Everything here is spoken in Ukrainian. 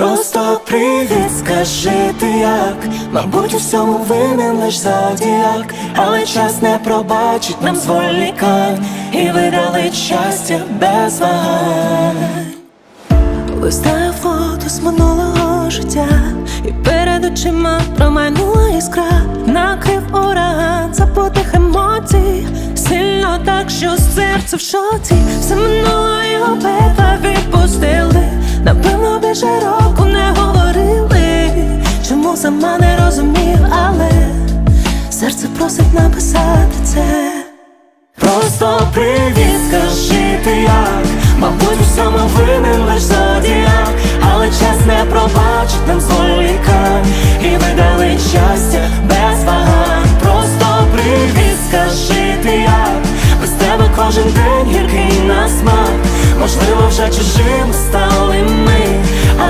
Просто привіт, скажи ти як? Мабуть, у всьому винен лиш зодіак. Але час не пробачить нам зволікань І видали щастя без вагань. Листаю фото з минулого життя, і перед очима промайнула іскра, накрив ураган забутих емоцій, сильно так, що серце в шоці, все минуло Більше року не говорили, чому сама не розумів, але серце просить написати це. Просто привіт, скажи ти як? Мабуть, всьому винен лиш зодіак. Але час не пробачить нам зволікань І видали щастя без вагань. Просто привіт, скажи ти як? Без тебе кожен день гіркий на смак. Можливо, вже чужими стали ми